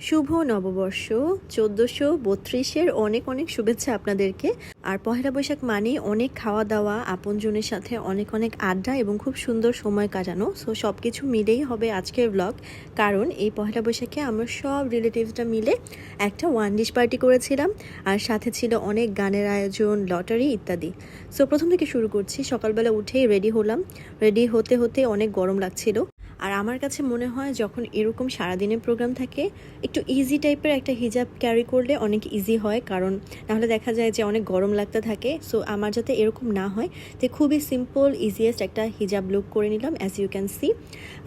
শুভ নববর্ষ, চোদ্দোশো বত্রিশের অনেক অনেক শুভেচ্ছা আপনাদেরকে। আর পহেলা বৈশাখ মানে অনেক খাওয়া দাওয়া, আপনজনের সাথে অনেক অনেক আড্ডা এবং খুব সুন্দর সময় কাটানো। সো সব কিছু মিলেই হবে আজকের ব্লগ কারণ এই পহেলা বৈশাখে আমরা সব রিলেটিভসরা মিলে একটা ওয়ান ডিশ পার্টি করেছিলাম। আর সাথে ছিল অনেক গানের আয়োজন লটারি ইত্যাদি। সো প্রথম থেকে শুরু করছি। সকালবেলা উঠেই রেডি হলাম। রেডি হতে হতে অনেক গরম লাগছিল। আর আমার কাছে মনে হয় যখন এরকম সারাদিনের প্রোগ্রাম থাকে, একটু ইজি টাইপের একটা হিজাব ক্যারি করলে অনেক ইজি হয়। কারণ নাহলে দেখা যায় যে অনেক গরম লাগতে থাকে। সো আমার যাতে এরকম না হয়, তো খুবই সিম্পল ইজিয়েস্ট একটা হিজাব লুক করে নিলাম অ্যাজ ইউ ক্যান সি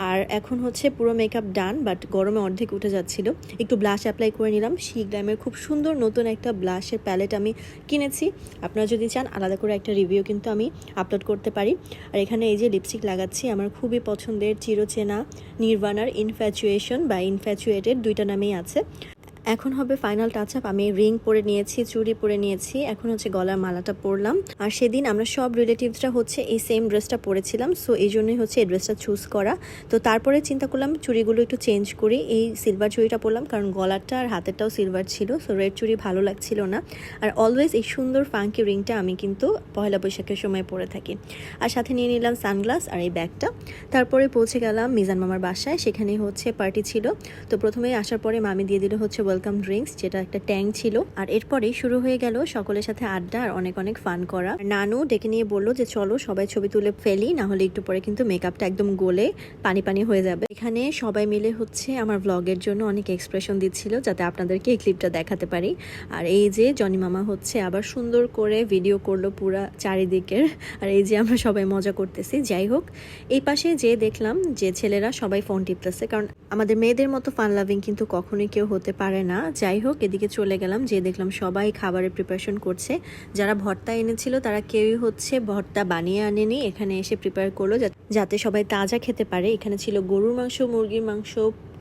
আর এখন হচ্ছে পুরো মেকআপ ডান বাট গরমে অর্ধেক উঠে যাচ্ছিল। একটু ব্লাশ অ্যাপ্লাই করে নিলাম। শি গ্ল্যামের খুব সুন্দর নতুন একটা ব্লাশের প্যালেট আমি কিনেছি। আপনারা যদি চান, আলাদা করে একটা রিভিউ কিন্তু আমি আপলোড করতে পারি। আর এখানে এই যে লিপস্টিক লাগাচ্ছি, আমার খুবই পছন্দের চিরচেনা নির্বাণার ইনফ্যাচুয়েশন বা ইনফ্যাচুয়েটেড দুইটা নামেই আছে। এখন হবে ফাইনাল টাচ আপ আমি রিং পরে নিয়েছি, চুড়ি পরে নিয়েছি, এখন হচ্ছে গলার মালাটা পরলাম। আর সেদিন আমরা সব রিলেটিভসরা হচ্ছে এই সেম ড্রেসটা পরেছিলাম সো এই জন্যই হচ্ছে এই ড্রেসটা চুজ করা। তো তারপরে চিন্তা করলাম চুড়িগুলো একটু চেঞ্জ করি, এই সিলভার চুড়িটা পরলাম, কারণ গলারটা আর হাতেরটাও সিলভার ছিল সো রেড চুড়ি ভালো লাগছিল না। আর অলওয়েজ এই সুন্দর ফাঙ্কি রিংটা আমি কিন্তু পয়লা বৈশাখের সময় পরে থাকি। আর সাথে নিয়ে নিলাম সানগ্লাস আর এই ব্যাগটা। তারপরে পৌঁছে গেলাম মিজান মামার বাসায় সেখানে হচ্ছে পার্টি ছিল। তো প্রথমে আসার পরে মামি দিয়ে দিল হচ্ছে ওয়েলকাম ড্রিঙ্কস যেটা একটা ট্যাঙ্ক ছিল। আর এরপরেই শুরু হয়ে গেল সকলের সাথে আড্ডা আর অনেক অনেক ফান করা। নানু ডেকে নিয়ে বলল যে, চলো সবাই ছবি তুলে ফেলি না হলে একটু পরে কিন্তু মেকআপটা একদম গোলে পানি পানি হয়ে যাবে। এখানে সবাই মিলে হচ্ছে আমার ব্লগের জন্য অনেক এক্সপ্রেশন দিচ্ছিল, যাতে আপনাদেরকে এই ক্লিপটা দেখাতে পারি। আর এই যে জনি মামা হচ্ছে আবার সুন্দর করে ভিডিও করল পুরা চারিদিকের। আর এই যে, আমরা সবাই মজা করতেছি। যাই হোক, এই পাশে যে দেখলাম যে, ছেলেরা সবাই ফোন টিপতেছে। কারণ আমাদের মেয়েদের মতো ফান লাভিং কিন্তু কখনোই কেউ হতে পারে না। যাই হোক, এদিকে চলে গেলাম যে দেখলাম সবাই খাবারের প্রিপারেশন করছে। যারা ভর্তা এনেছিল, তারা কেউই হচ্ছে ভর্তা বানিয়ে আনেনি। এখানে এসে প্রিপেয়ার করল যাতে সবাই তাজা খেতে পারে। এখানে ছিল গরুর মাংস, মুরগির মাংস,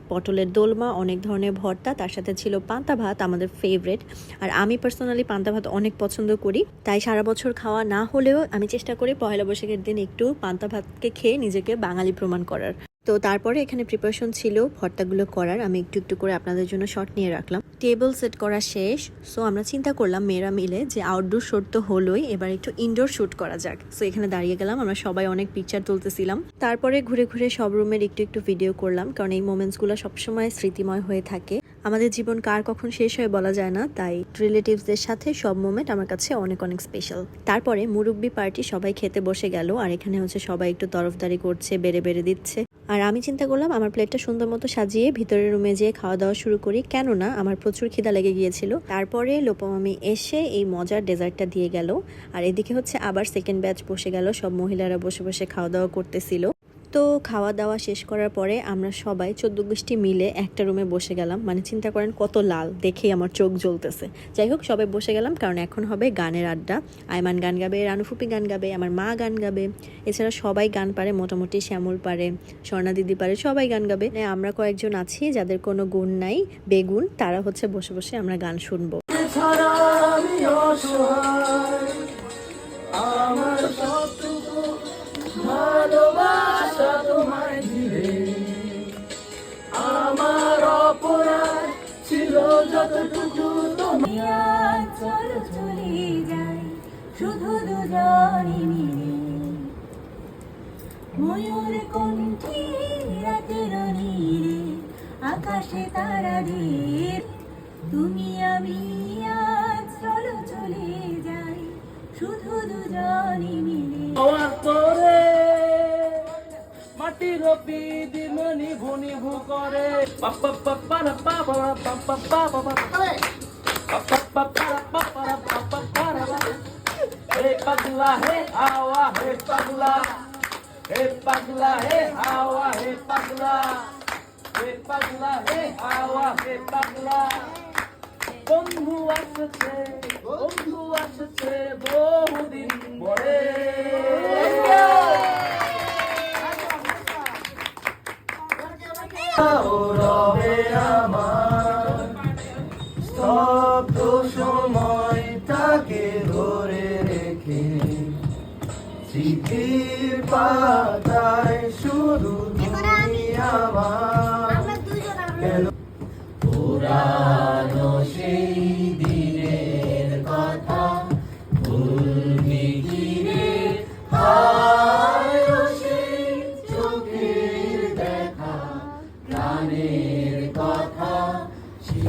পটলের দোলমা, অনেক ধরনের ভর্তা। তার সাথে ছিল পান্তা ভাত, আমাদের ফেভারেট আর আমি পার্সোনালি পান্তা ভাত অনেক পছন্দ করি। তাই সারা বছর খাওয়া না হলেও আমি চেষ্টা করি পয়লা বৈশাখের দিন একটু পান্তা ভাতকে খেয়ে নিজেকে বাঙালি প্রমাণ করার। তো তারপরে এখানে প্রিপারেশন ছিল, ভর্তাগুলো করার। আমি একটু একটু করে আপনাদের জন্য শর্ট নিয়ে রাখলাম। টেবিল সেট করা শেষ। সো আমরা চিন্তা করলাম মেয়েরা মিলে যে আউটডোর শ্যুট তো হলোই, এবার একটু ইনডোর শ্যুট করা যাক। সো এখানে দাঁড়িয়ে গেলাম, আমরা সবাই অনেক পিকচার তুলতেছিলাম। তারপরে ঘুরে ঘুরে সব রুমের একটু একটু ভিডিও করলাম, কারণ এই মোমেন্টসগুলো সবসময় স্মৃতিময় হয়ে থাকে। আমাদের জীবন কার কখন শেষ হয় বলা যায় না, তাই রিলেটিভসদের সাথে সব মোমেন্ট আমার কাছে অনেক অনেক স্পেশাল তারপরে মুরব্বি পার্টি সবাই খেতে বসে গেল, আর এখানে হচ্ছে সবাই একটু তরফদারি করছে, বেড়ে বেড়ে দিচ্ছে। আর আমি চিন্তা করলাম, আমার প্লেটটা সুন্দর মতো সাজিয়ে ভিতরের রুমে যেয়ে খাওয়া দাওয়া শুরু করি। কেননা আমার প্রচুর খিদা লেগে গিয়েছিল। তারপরে লোপমামি এসে এই মজার ডেজার্টটা দিয়ে গেল। আর এদিকে হচ্ছে আবার সেকেন্ড ব্যাচ বসে গেল। সব মহিলারা বসে বসে খাওয়া দাওয়া করতেছিল। তো খাওয়া দাওয়া শেষ করার পরে আমরা সবাই চোদ্দ গোষ্ঠী মিলে একটা রুমে বসে গেলাম। মানে চিন্তা করেন কত লাল, দেখেই আমার চোখ জ্বলতেছে। যাই হোক সবাই বসে গেলাম, কারণ এখন হবে গানের আড্ডা। আয়মান গান গাবে রানুফুপি গান গাবে, আমার মা গান গাবে। এছাড়া সবাই গান পারে, মোটামুটি শ্যামল পারে, স্বর্ণা দিদি পারে, সবাই গান গাবে। আমরা কয়েকজন আছি, যাদের কোনো গুণ নাই, বেগুন, তারা হচ্ছে বসে বসে আমরা গান শুনব। চলো চলে যাই শুধু দুজনে মিলে ময়ূর কণ্ঠে রাতের নীরে আকাশে তারাদের তুমি আমি আজ চলো চলে যাই শুধু দুজনে মিলে তোরে মাটির দিন নিভু নিভু করে পাপা পাপা পাপা পাপা পাপা পাগলা হে হাওয়া হে পাগলা। হে পাগলা হে হাওয়া হে পাগলা। হে পাগলা হে হাওয়া হে পাগলা। বন্ধু আসছে বন্ধু আসছে বহুদিন পরে। রবে আমার। পাতায় শুধু তুমি আমার। পুরানো সেই দিনের কথা ভুলবি কি রে সেই চোখের দেখা প্রাণের কথা সে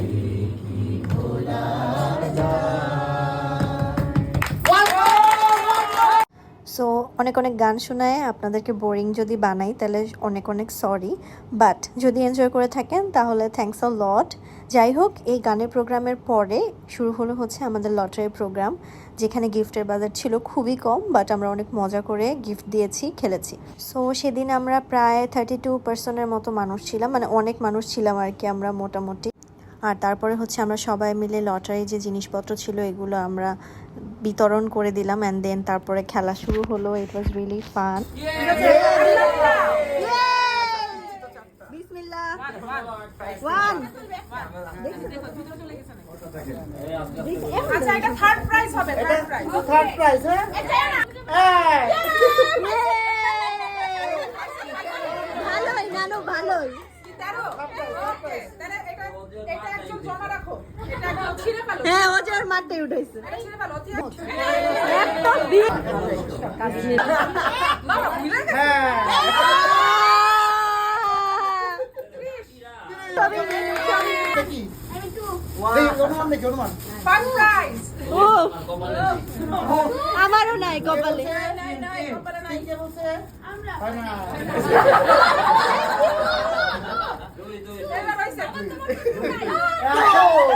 অনেক অনেক গান শোনায়, আপনাদেরকে বোরিং যদি বানাই তাহলে অনেক অনেক সরি বাট যদি এনজয় করে থাকেন তাহলে থ্যাংকস আ লট যাই হোক, এই গানের প্রোগ্রামের পরে শুরু হলো হচ্ছে আমাদের লটারি প্রোগ্রাম যেখানে গিফটের বাজার ছিল খুবই কম বাট আমরা অনেক মজা করে গিফট দিয়েছি, খেলেছি। সো সেদিন আমরা প্রায় থার্টি টু পার্সনের মতো মানুষ ছিলাম মানে অনেক মানুষ ছিলাম আর কি আমরা মোটামুটি। আর তারপরে হচ্ছে আমরা সবাই মিলে লটারি যে জিনিসপত্র ছিল এগুলো আমরা বিতরণ করে দিলাম অ্যান্ড দেন তারপরে খেলা শুরু হলো ইট ওয়াজ রিয়েলি ফান আচ্ছা এটা থার্ড প্রাইজ হবে থার্ড প্রাইজ ভালোই নানু ভালোই। তেরো। ওকে তাহলে এটা এটা একজন জমা রাখো। এটা একদম ছিঁড়ে ফেলো। হ্যাঁ ও যে ওর মাঠে উঠেছে। এটা ছিঁড়ে ফেলো অতি একদম বি- বাবা ভুলে গেছে ফার্স্ট প্রাইজ ও আমারও নাই কপালে নাই নাই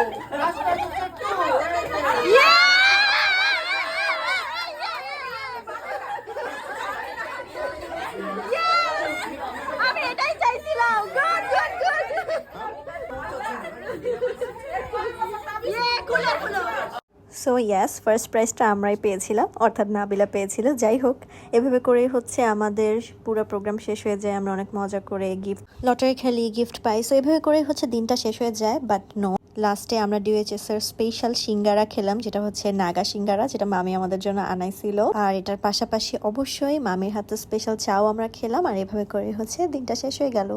সো ইয়াস ফার্স্ট প্রাইজটা আমরাই পেয়েছিলাম, অর্থাৎ নাবিলা পেয়েছিল। যাই হোক, এভাবে করেই হচ্ছে আমাদের পুরো প্রোগ্রাম শেষ হয়ে যায়। আমরা অনেক মজা করে গিফট লটারি খেলি গিফট পাই। সো এভাবে করেই হচ্ছে দিনটা শেষ হয়ে যায় বাট নো লাস্টে আমরা ডিওএইচএস এর স্পেশাল সিঙ্গারা খেলাম, যেটা হচ্ছে নাগা সিঙ্গারা, যেটা মামি আমাদের জন্য আনাইছিল। আর এটার পাশাপাশি অবশ্যই মামির হাতে স্পেশাল চাও আমরা খেলাম, আর এভাবে করে হচ্ছে দিনটা শেষ হয়ে গেল।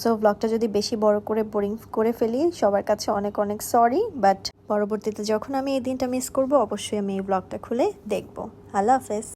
সো ব্লগটা যদি বেশি বড় করে বোরিং করে ফেলি, সবার কাছে অনেক অনেক সরি বাট পরবর্তীতে যখন আমি এই দিনটা মিস করব, অবশ্যই আমি এই ব্লগটা খুলে দেখব। আল্লাহ হাফেজ।